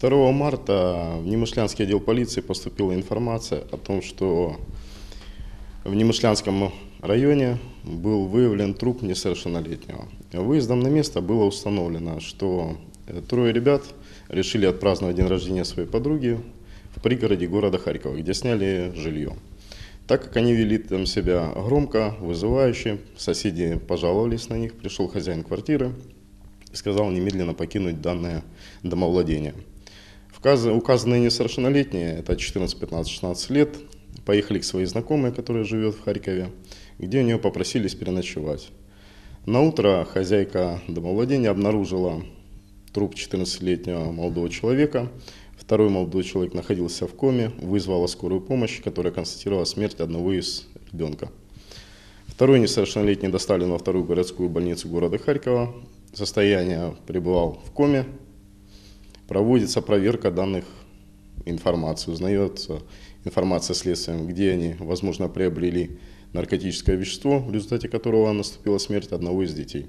2 марта в Немышлянский отдел полиции поступила информация о том, что в Немышлянском районе был выявлен труп несовершеннолетнего. Выездом на место было установлено, что трое ребят решили отпраздновать день рождения своей подруги в пригороде города Харькова, где сняли жилье. Так как они вели там себя громко, вызывающе, соседи пожаловались на них, пришел хозяин квартиры сказал немедленно покинуть данное домовладение. Указанные несовершеннолетние, это 14, 15, 16 лет, поехали к своей знакомой, которая живет в Харькове, где у нее попросились переночевать. На утро хозяйка домовладения обнаружила труп 14-летнего молодого человека. Второй молодой человек находился в коме, вызвала скорую помощь, которая констатировала смерть одного из ребенка. Второй несовершеннолетний доставлен во вторую городскую больницу города Харькова. Состояние пребывал в коме. Проводится проверка данных информации, узнается информация следствием, где они, возможно, приобрели наркотическое вещество, в результате которого наступила смерть одного из детей.